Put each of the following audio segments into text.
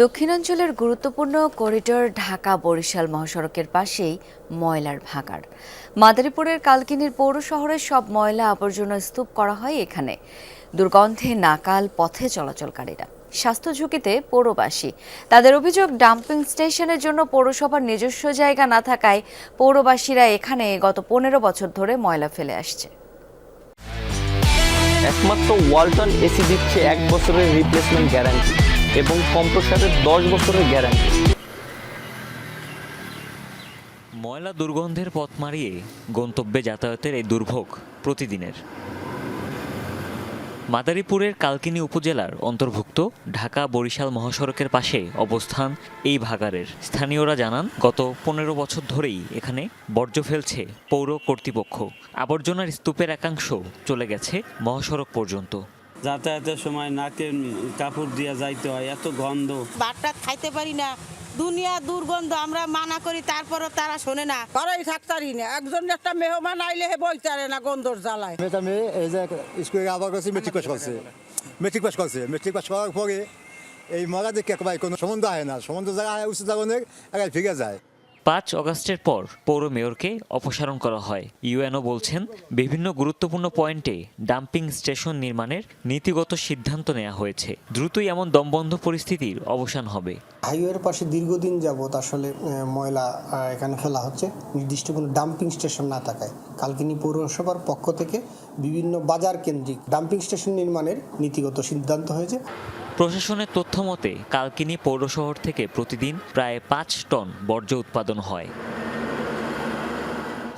দক্ষিণাঞ্চলের গুরুত্বপূর্ণ করিডোর ঢাকা বরিশাল মহাসড়কের পাশেই ময়লার ভাগাড়। মাদারীপুরের কালকিনির পৌর শহরের সব ময়লা আবর্জনা স্তূপ করা হয় এখানে। দুর্গন্ধে নাকাল পথে চলাচলকারীরা। স্বাস্থ্য ঝুঁকিতে পৌরবাসী। তাদের অভিযোগ, ডাম্পিং স্টেশনের জন্য পৌরসভার নিজস্ব জায়গা না থাকায় পৌরবাসীরা এখানে গত পনেরো বছর ধরে ময়লা ফেলে আসছে। একমাত্র ওয়ালটন এসি দিচ্ছে এক বছরের রিপ্লেসমেন্ট গ্যারান্টি এবং কম্প্রসারের দশ বছরের গ্যারান্টি। ময়লা দুর্গন্ধের পথ মারিয়ে গন্তব্যে যাতায়াতের এই দুর্ভোগ প্রতিদিনের। মাদারীপুরের কালকিনি উপজেলার অন্তর্ভুক্ত ঢাকা বরিশাল মহাসড়কের পাশে অবস্থান এই ভাগারের স্থানীয়রা জানান, গত পনেরো বছর ধরেই এখানে বর্জ্য ফেলছে পৌর কর্তৃপক্ষ। আবর্জনার স্তূপের একাংশ চলে গেছে মহাসড়ক পর্যন্ত। যাতায়াতের সময় নাকে কাপড় দিয়ে যাইতে হয় এত গন্ধ। ভাতটা খাইতে পারি না। দুনিয়া দুর্গন্ধ আমরা মানা করি তারপরও তারা শোনে না। ঘরেই থাকতারি না। একজন একটা মেহমান আইলে হে বইতে পারে না গন্ধর জ্বালায়। মেয়েটা মেয়ে এই যে স্কুলে আবার করছে মেট্রিক পাস করছে। মেট্রিক পাস করছে। মেট্রিক পাস করার পরে এই মরা দেখে একেবারে কোনো সম্বন্ধ হয় না। সম্বন্ধ জায়গা হয় উচিত জাগনের একেবারে ফিরে যায়। পাঁচ অগস্টের পর পৌর মেয়রকে অপসারণ করা হয়। ইউএনও বলছেন, বিভিন্ন গুরুত্বপূর্ণ পয়েন্টে ডাম্পিং স্টেশন নির্মাণের নীতিগত সিদ্ধান্ত নেওয়া হয়েছে। দ্রুতই এমন দমবন্ধ পরিস্থিতির অবসান হবে। হাইওয়ের পাশে দীর্ঘদিন যাবৎ আসলে ময়লা এখানে ফেলা হচ্ছে। নির্দিষ্ট কোনো ডাম্পিং স্টেশন না থাকায়। কালকিনি পৌরসভার পক্ষ থেকে বিভিন্ন বাজার কেন্দ্রিক ডাম্পিং স্টেশন নির্মাণের নীতিগত সিদ্ধান্ত হয়েছে। প্রশাসনের তথ্য মতে, কালকিনি পৌরশহর থেকে প্রতিদিন প্রায় পাঁচ টন বর্জ্য উৎপাদন হয়।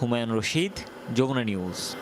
হুমায়ুন রশিদ, যমুনা নিউজ।